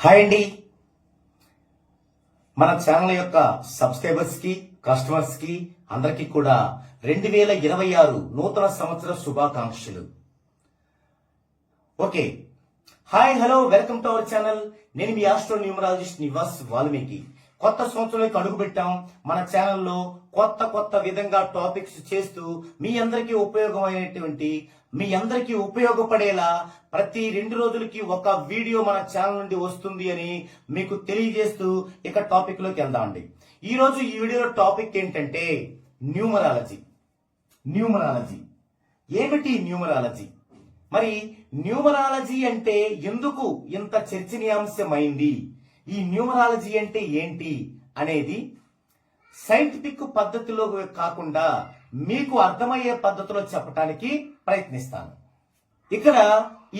Hi అండి. మన channel యొక్క సబ్స్క్రైబర్స్కి కస్టమర్స్కి అందరికీ కూడా రెండు వేల ఇరవై ఆరు నూతన సంవత్సర శుభాకాంక్షలు. Okay. Hi hello welcome to our channel. నేను మీ ఆస్ట్రో న్యూమరాలజిస్ట్ నివాస్ వాల్మీకి. కొత్త సంవత్సరంలోకి అడుగుపెట్టాం. మన ఛానల్లో కొత్త కొత్త విధంగా టాపిక్స్ చేస్తూ మీ అందరికీ ఉపయోగమైనటువంటి మీ అందరికీ ఉపయోగపడేలా ప్రతి రెండు రోజులకి ఒక వీడియో మన ఛానల్ నుండి వస్తుంది అని మీకు తెలియజేస్తూ ఇక టాపిక్లోకి వెళ్దామండి. ఈరోజు ఈ వీడియో టాపిక్ ఏంటంటే న్యూమరాలజీ. న్యూమరాలజీ. ఏమిటి న్యూమరాలజీ? మరి న్యూమరాలజీ అంటే ఎందుకు ఇంత చర్చనీయాంశమైంది? ఈ న్యూమరాలజీ అంటే ఏంటి అనేది సైంటిఫిక్ పద్ధతిలో కాకుండా మీకు అర్థమయ్యే పద్ధతిలో చెప్పడానికి ప్రయత్నిస్తాను. ఇక్కడ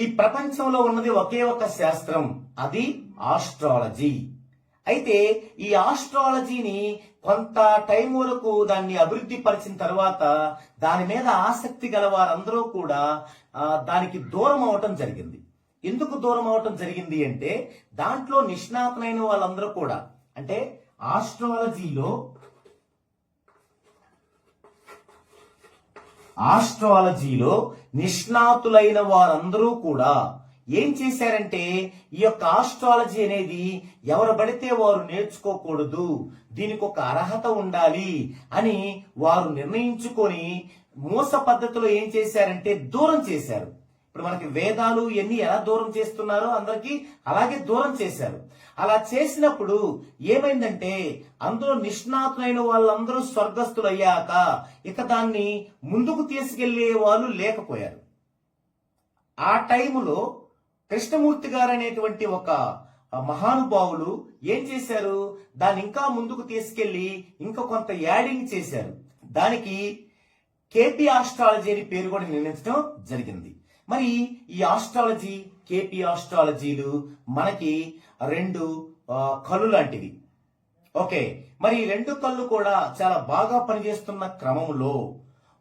ఈ ప్రపంచంలో ఉన్నది ఒకే ఒక శాస్త్రం అది ఆస్ట్రాలజీ. అయితే ఈ ఆస్ట్రాలజీని కొంత టైం వరకు దాన్ని అభివృద్ధి పరిచిన తర్వాత దాని మీద ఆసక్తి గల వారందరూ కూడా దానికి దూరం అవటం జరిగింది. ఎందుకు దూరం అవటం జరిగింది అంటే దాంట్లో నిష్ణాతులైన వాళ్ళందరూ కూడా అంటే ఆస్ట్రాలజీలో ఆస్ట్రాలజీలో నిష్ణాతులైన వారందరూ కూడా ఏం చేశారంటే ఈ యొక్క ఆస్ట్రాలజీ అనేది ఎవరు పడితే వారు నేర్చుకోకూడదు దీనికి ఒక అర్హత ఉండాలి అని వారు నిర్ణయించుకొని మోస పద్ధతిలో ఏం చేశారంటే దూరం చేశారు. ఇప్పుడు మనకి వేదాలు ఇవన్నీ ఎలా దూరం చేస్తున్నారో అందరికీ అలాగే దూరం చేశారు. అలా చేసినప్పుడు ఏమైందంటే అందులో నిష్ణాతులైన వాళ్ళందరూ స్వర్గస్థులయ్యాక ఇక దాన్ని ముందుకు తీసుకెళ్ళే వాళ్ళు లేకపోయారు. ఆ టైములో కృష్ణమూర్తి గారు అనేటువంటి ఒక మహానుభావులు ఏం చేశారు? దాన్ని ఇంకా ముందుకు తీసుకెళ్ళి ఇంకా కొంత యాడింగ్ చేశారు. దానికి కేపీ ఆస్ట్రాలజీ అని పేరు కూడా నిర్ణయించడం జరిగింది. మరి ఈ ఆస్ట్రాలజీ కేపీ ఆస్ట్రాలజీలు మనకి రెండు కళ్ళు లాంటివి. ఓకే మరి ఈ రెండు కళ్ళు కూడా చాలా బాగా పనిచేస్తున్న క్రమంలో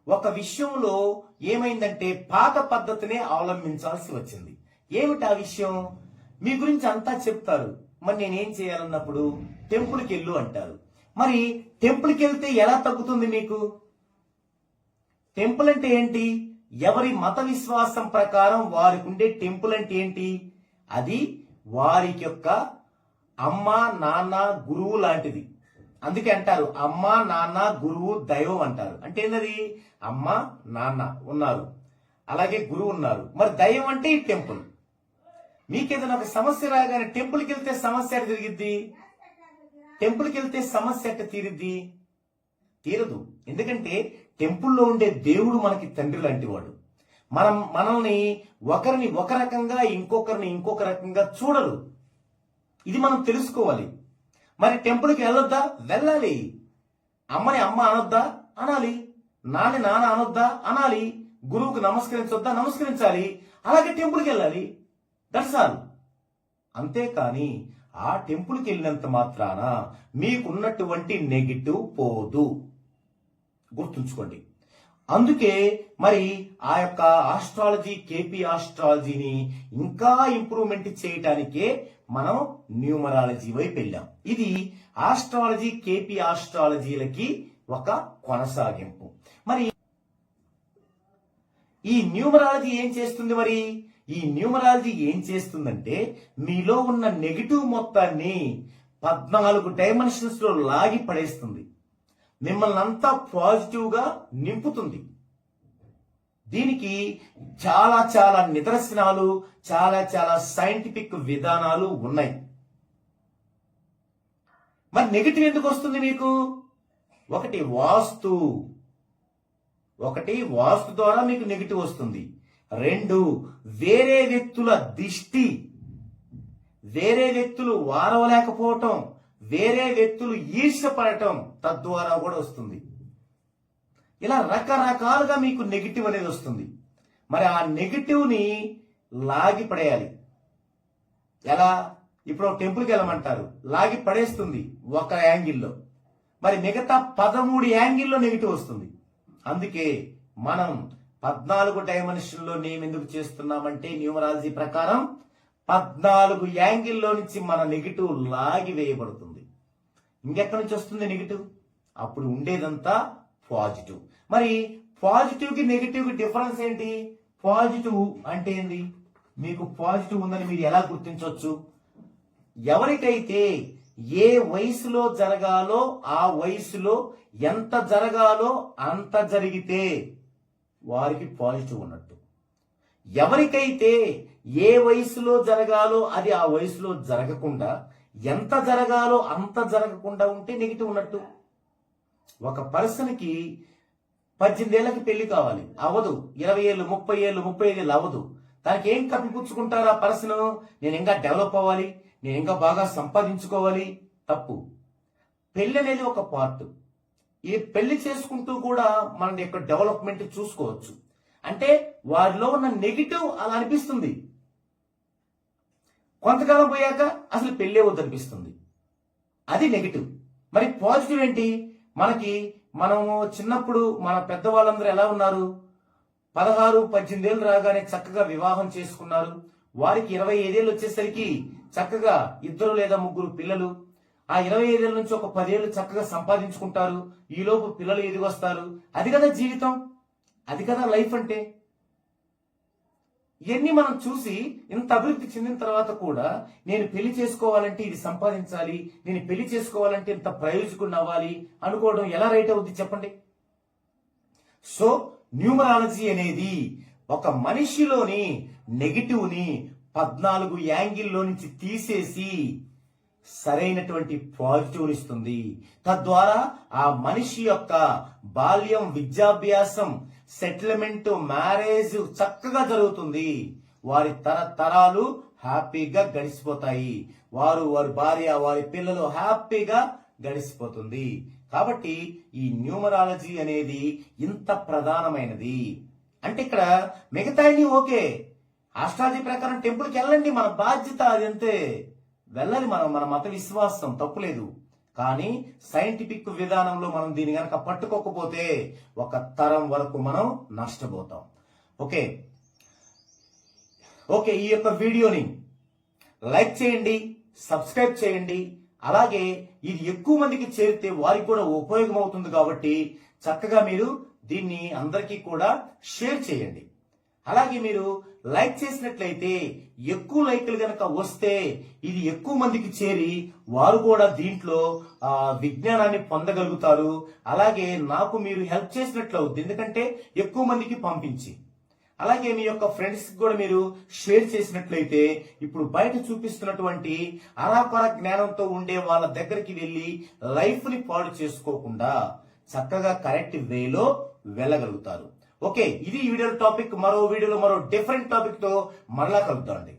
ఒక విషయంలో ఏమైందంటే పాత పద్ధతినే అవలంబించాల్సి వచ్చింది. ఏమిటి ఆ విషయం? మీ గురించి అంతా చెప్తారు. మరి నేనేం చేయాలన్నప్పుడు టెంపుల్కి వెళ్ళు అంటారు. మరి టెంపుల్కి వెళ్తే ఎలా తగ్గుతుంది మీకు? టెంపుల్ అంటే ఏంటి? ఎవరి మత విశ్వాసం ప్రకారం వారికి ఉండే టెంపుల్ అంటే ఏంటి? అది వారికి యొక్క అమ్మ నాన్న గురువు లాంటిది. అందుకే అంటారు అమ్మ నాన్న గురువు దైవం అంటారు. అంటే ఏంటది అమ్మ నాన్న ఉన్నారు. అలాగే గురువు ఉన్నారు. మరి దైవం అంటే ఈ టెంపుల్. మీకేదైనా ఒక సమస్య రాగానే టెంపుల్కి వెళ్తే సమస్య తిరిగిద్ది? టెంపుల్కి వెళ్తే సమస్య ఎట్ట తీరిద్ది? తీరదు. ఎందుకంటే టెంపుల్లో ఉండే దేవుడు మనకి తండ్రి లాంటి వాడు మనం మనల్ని ఒకరిని ఒక రకంగా ఇంకొకరిని ఇంకొక రకంగా చూడరు. ఇది మనం తెలుసుకోవాలి. మరి టెంపుల్కి వెళ్ళొద్దా? వెళ్ళాలి. అమ్మని అమ్మ అనొద్దా? అనాలి. నాని నాన్న అనొద్దా? అనాలి. గురువుకు నమస్కరించొద్దా? నమస్కరించాలి. అలాగే టెంపుల్కి వెళ్ళాలి. That's all. అంతేకాని ఆ టెంపుల్కి వెళ్ళినంత మాత్రాన మీకున్నటువంటి నెగిటివ్ పోదు. గుర్తుంచుకోండి. అందుకే మరి ఆ యొక్క ఆస్ట్రాలజీ కేపీ ఆస్ట్రాలజీని ఇంకా ఇంప్రూవ్మెంట్ చేయటానికే మనం న్యూమరాలజీ వైపు వెళ్ళాం. ఇది ఆస్ట్రాలజీ కేపీ ఆస్ట్రాలజీలకి ఒక కొనసాగింపు. మరి ఈ న్యూమరాలజీ ఏం చేస్తుంది మరి? ఈ న్యూమరాలజీ ఏం చేస్తుందంటే మీలో ఉన్న నెగిటివ్ మొత్తాన్ని పద్నాలుగు డైమెన్షన్స్లో లాగి పడేస్తుంది. మిమ్మల్ని అంతా పాజిటివ్గా నింపుతుంది. దీనికి చాలా చాలా నిదర్శనాలు చాలా చాలా సైంటిఫిక్ విధానాలు ఉన్నాయి. మరి నెగిటివ్ ఎందుకు వస్తుంది మీకు? ఒకటి వాస్తు. ఒకటి వాస్తు ద్వారా మీకు నెగిటివ్ వస్తుంది. రెండు వేరే వ్యక్తుల దిష్టి. వేరే వ్యక్తులు వారవలేకపోవటం. వేరే వ్యక్తులు ఈర్ష్యపడటం తద్వారా కూడా వస్తుంది. ఇలా రకరకాలుగా మీకు నెగిటివ్ అనేది వస్తుంది. మరి ఆ నెగిటివ్ని లాగి పడేయాలి. ఎలా? ఇప్పుడు టెంపుల్కి వెళ్ళమంటారు. లాగి పడేస్తుంది ఒక యాంగిల్లో. మరి మిగతా పదమూడు యాంగిల్లో నెగిటివ్ వస్తుంది. అందుకే మనం పద్నాలుగు డైమెన్షన్లో నేను ఎందుకు చేస్తున్నామంటే న్యూమరాలజీ ప్రకారం పద్నాలుగు యాంగిల్లో నుంచి మన నెగిటివ్ లాగి వేయబడుతుంది. ఇంకెక్కడి నుంచి వస్తుంది నెగిటివ్ అప్పుడు ఉండేదంతా పాజిటివ్ మరి పాజిటివ్కి నెగిటివ్కి డిఫరెన్స్ ఏంటి? పాజిటివ్ అంటే ఏంది? మీకు పాజిటివ్ ఉందని మీరు ఎలా గుర్తించవచ్చు? ఎవరికైతే ఏ వయసులో జరగాలో ఆ వయసులో ఎంత జరగాలో అంత జరిగితే వారికి పాజిటివ్ ఉన్నట్టు. ఎవరికైతే ఏ వయసులో జరగాలో అది ఆ వయసులో జరగకుండా ఎంత జరగాలో అంత జరగకుండా ఉంటే నెగిటివ్ ఉన్నట్టు. ఒక పర్సన్కి పద్దెనిమిది ఏళ్ళకి పెళ్ళి కావాలి. అవ్వదు. ఇరవై ఏళ్ళు ముప్పై ఏళ్ళు ముప్పై ఐదు ఏళ్ళు అవ్వదు. దానికి ఏం కప్పిపుచ్చుకుంటారు ఆ పర్సన్ నేను ఇంకా డెవలప్ అవ్వాలి. నేను ఇంకా బాగా సంపాదించుకోవాలి. తప్పు. పెళ్ళి అనేది ఒక పార్ట్ ఈ పెళ్ళి చేసుకుంటూ కూడా మన యొక్క డెవలప్మెంట్ చూసుకోవచ్చు. అంటే వారిలో ఉన్న నెగిటివ్ అలా అనిపిస్తుంది. కొంతకాలం పోయాక అసలు పెళ్ళే వద్దనిపిస్తుంది. అది నెగిటివ్ మరి పాజిటివ్ ఏంటి? మనకి మనము చిన్నప్పుడు మన పెద్దవాళ్ళందరూ ఎలా ఉన్నారు? పదహారు పద్దెనిమిదేళ్ళు రాగానే చక్కగా వివాహం చేసుకున్నారు. వారికి ఇరవై ఐదేళ్ళు వచ్చేసరికి చక్కగా ఇద్దరు లేదా ముగ్గురు పిల్లలు. ఆ ఇరవై ఐదేళ్ళ నుంచి ఒక పదేళ్ళు చక్కగా సంపాదించుకుంటారు. ఈలోపు పిల్లలు ఎదిగొస్తారు. అది కదా జీవితం? అది కదా లైఫ్ అంటే? ఇవన్నీ మనం చూసి ఇంత అభివృద్ధి చెందిన తర్వాత కూడా నేను పెళ్ళి చేసుకోవాలంటే ఇది సంపాదించాలి నేను పెళ్ళి చేసుకోవాలంటే ఇంత ప్రయోజకుడిని అవ్వాలి అనుకోవడం ఎలా రైట్ అవుద్ది చెప్పండి? సో న్యూమరాలజీ అనేది ఒక మనిషిలోని నెగిటివ్ని పద్నాలుగు యాంగిల్లో నుంచి తీసేసి సరైనటువంటి పాజిటివ్ ఇస్తుంది. తద్వారా ఆ మనిషి యొక్క బాల్యం విద్యాభ్యాసం సెటిల్మెంట్ మ్యారేజ్ చక్కగా జరుగుతుంది. వారి తరతరాలు హ్యాపీగా గడిచిపోతాయి. వారు వారి భార్య వారి పిల్లలు హ్యాపీగా గడిచిపోతుంది. కాబట్టి ఈ న్యూమరాలజీ అనేది ఇంత ప్రధానమైనది. అంటే ఇక్కడ మిగతా ఓకే. అష్టాది ప్రకారం టెంపుల్కి వెళ్ళండి మన బాధ్యత అది అంతే. వెళ్ళాలి మనం మన మత విశ్వాసం తప్పులేదు కానీ సైంటిఫిక్ విధానంలో మనం దీన్ని కనుక పట్టుకోకపోతే ఒక తరం వరకు మనం నష్టపోతాం. ఓకే? ఓకే ఈ యొక్క వీడియోని లైక్ చేయండి సబ్స్క్రైబ్ చేయండి. అలాగే ఇది ఎక్కువ మందికి చేరితే వారికి కూడా ఉపయోగం అవుతుంది కాబట్టి చక్కగా మీరు దీన్ని అందరికీ కూడా షేర్ చేయండి. అలాగే మీరు లైక్ చేసినట్లయితే ఎక్కువ లైక్లు కనుక వస్తే ఇది ఎక్కువ మందికి చేరి వారు కూడా దీంట్లో విజ్ఞానాన్ని పొందగలుగుతారు. అలాగే నాకు మీరు హెల్ప్ చేసినట్లు అవుతుంది ఎందుకంటే ఎక్కువ మందికి పంపించి. అలాగే మీ యొక్క ఫ్రెండ్స్ కూడా మీరు షేర్ చేసినట్లయితే ఇప్పుడు బయట చూపిస్తున్నటువంటి అనాపర జ్ఞానంతో ఉండే వాళ్ళ దగ్గరికి వెళ్ళి లైఫ్ని పాడు చేసుకోకుండా చక్కగా కరెక్ట్ వేలో వెళ్ళగలుగుతారు. ఓకే ఇది ఈ వీడియో టాపిక్ మరో వీడియోలో మరో డిఫరెంట్ టాపిక్తో మరలా కలుగుతామండి